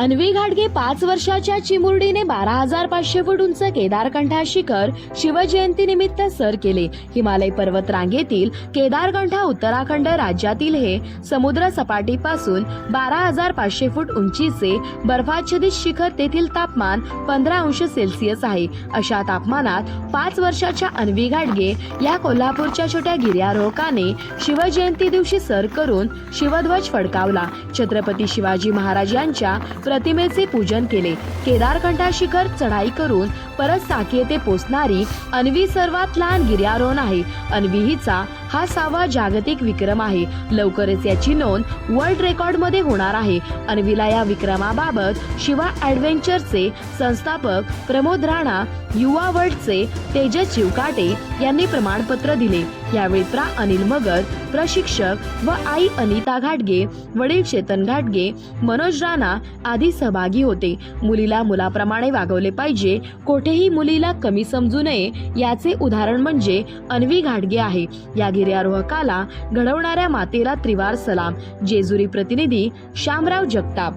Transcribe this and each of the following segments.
अन्वी घाटगे पाच वर्षाच्या चिमुरडीने बारा हजार पाचशे फूट उंच केदारकंठा शिखर शिवजयंती निमित्त सर केले. हिमालय पर्वत रांगेतील केदारकंठा उत्तराखंड राज्यातील हे समुद्र सपाटीपासून बारा हजार पाचशे फूट उंचीचे बर्फाच्छदित शिखर तेथील तापमान पंधरा अंश सेल्सिअस आहे. अशा तापमानात पाच वर्षाच्या अन्वी घाटगे या कोल्हापूरच्या छोट्या गिर्यारोहकाने शिवजयंती दिवशी सर करून शिवध्वज फडकावला. छत्रपती शिवाजी महाराज यांच्या प्रतिमेचे पूजन केले. केदारखंडा शिखर चढाई करून परत साकी येथे पोचणारी अन्वी सर्वात लहान गिर्यारोहण आहे. अन्वी हिचा हा सहावा जागतिक विक्रम आहे. लवकरच याची नोंद वर्ल्ड रेकॉर्डमध्ये होणार आहे. अन्वीला या विक्रमाबाबत शिवा ॲडव्हेंचरचे संस्थापक प्रमोद राणा युवा वर्ल्डचे तेजस चिवकाटे यांनी प्रमाणपत्र दिले. यावेळी प्रा. अनिल मगर प्रशिक्षक व आई अनिता घाटगे वडील चेतन घाटगे मनोज राणा आदी सहभागी होते. मुलीला मुलाप्रमाणे वागवले पाहिजे. कोठेही मुलीला कमी समजू नये याचे उदाहरण म्हणजे अन्वी घाटगे आहे. या गिर्यारोहकाला घडवणाऱ्या मातेला त्रिवार सलाम. जेजुरी प्रतिनिधी श्यामराव जगताप.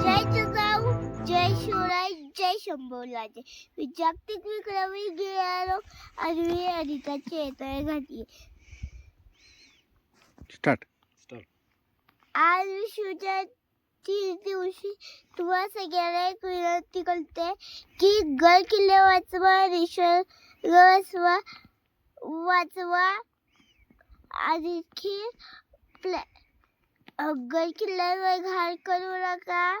जय तुकाऊ जय शिवराय जय शंभूराजे. मी जागतिक विक्रमी येतोय घाटी स्टार्ट आज विश्वच्या दिवशी तुम्हाला सगळ्यांना एक विनंती करते की गड किल्ले वाचवा रेशन वाचवा वाचवा आणखी प्लॅ गड किल्ल्यावर घाण करू नका.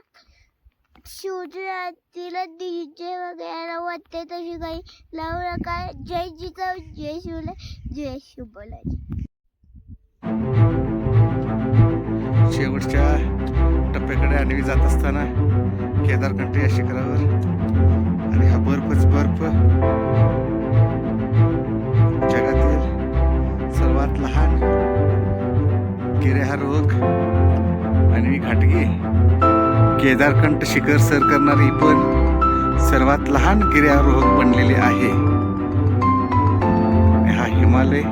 शिवरात्रीला डीजे वगैरे वाटते तशी काही. लावू नका. जय जिजाऊ जय शिवले जय शिवबोलाजी. शेवटच्या टप्प्याकडे आणवी जात असताना केदारकंठ या शिखरावर आणि हा बर्फच बर्फ शाहरुख आणि मी घाटगे. केदारकंठ शिखर सर करणारी पण सर्वात लहान गिर्यारोहक बनलेले आहे. हा हिमालय.